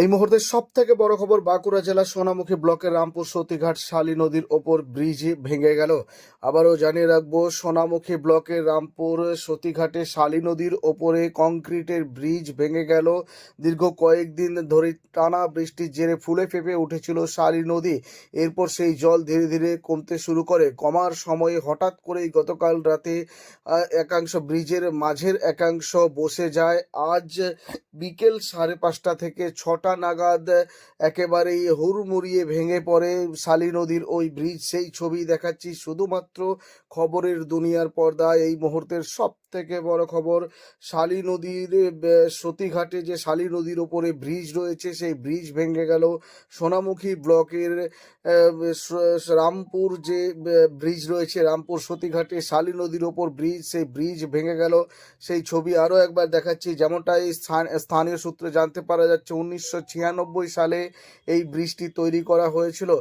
এই মুহূর্তে সব থেকে বড় খবর বাঁকুড়া জেলার সোনামুখী ব্লকের রামপুর সতীঘাট শালী নদীর ওপর ব্রিজ ভেঙে গেল। আবারও জানিয়ে রাখব, সোনামুখী ব্লকের রামপুর সতীঘাটে শালী নদীর ওপরে কংক্রিটের ব্রিজ ভেঙে গেল। দীর্ঘ কয়েকদিন ধরে টানা বৃষ্টির জেরে ফুলে ফেপে উঠেছিল শালী নদী। এরপর সেই জল ধীরে ধীরে কমতে শুরু করে। কমার সময়ে হঠাৎ করেই গতকাল রাতে একাংশ ব্রিজের মাঝের একাংশ বসে যায়। আজ বিকেল সাড়ে পাঁচটা থেকে ছটা নাগাদ একেবারেই হুড়মুড়িয়ে ভেঙে পড়ে শালী নদীর ওই ব্রিজ সেই ছবি দেখাচ্ছি শুধুমাত্র খবরের দুনিয়ার পর্দায়। এই মুহূর্তের সব থেকে বড় খবর, শালী নদীর সতীঘাটে যে শালী নদীর ওপরে ব্রিজ রয়েছে, সেই ব্রিজ ভেঙে গেল। সোনামুখী ব্লকের রামপুর যে ব্রিজ রয়েছে, রামপুর সতীঘাটে শালী নদীর ওপর ব্রিজ, সেই ব্রিজ ভেঙে গেল। সেই ছবি আরও একবার দেখাচ্ছি যেমনটা এই স্থান- স্থানীয় সূত্রে জানতে পারা যাচ্ছে, উনিশশো ছিয়ানব্বই সালে এই ব্রিজটি তৈরি করা হয়েছিল।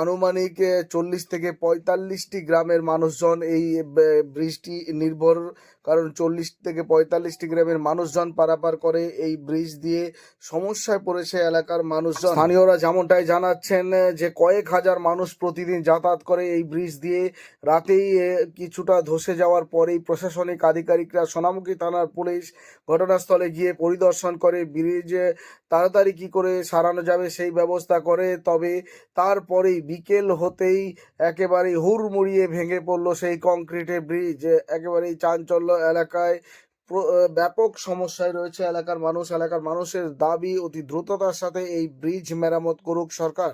আনুমানিক চল্লিশ থেকে পঁয়তাল্লিশটি গ্রামের মানুষজন এই ব্রিজটি নির্ভর কারণ চল্লিশ থেকে পঁয়তাল্লিশটি গ্রামের মানুষজন পারাপার করে এই ব্রিজ দিয়ে সমস্যায় পড়েছে এলাকার মানুষজন। স্থানীয়রা যেমনটাই জানাচ্ছেন, যে কয়েক হাজার মানুষ প্রতিদিন যাতায়াত করে এই ব্রিজ দিয়ে। রাতেই কিছুটা ধসে যাওয়ার পরেই প্রশাসনিক আধিকারিকরা সোনামুখী থানার পুলিশ ঘটনাস্থলে গিয়ে পরিদর্শন করে ব্রিজ তাড়াতাড়ি কি করে সারানো যাবে সেই ব্যবস্থা করে। তবে তারপরেই বিকেল হতেই একেবারে হুড়মুড়িয়ে ভেঙে পড়ল সেই কংক্রিটের ব্রিজ একেবারেই চাঞ্চল্য এলাকায় ব্যাপক সমস্যায় রয়েছে এলাকার মানুষ। এলাকার মানুষের দাবি, অতি দ্রুততার সাথে এই ব্রিজ মেরামত করুক সরকার।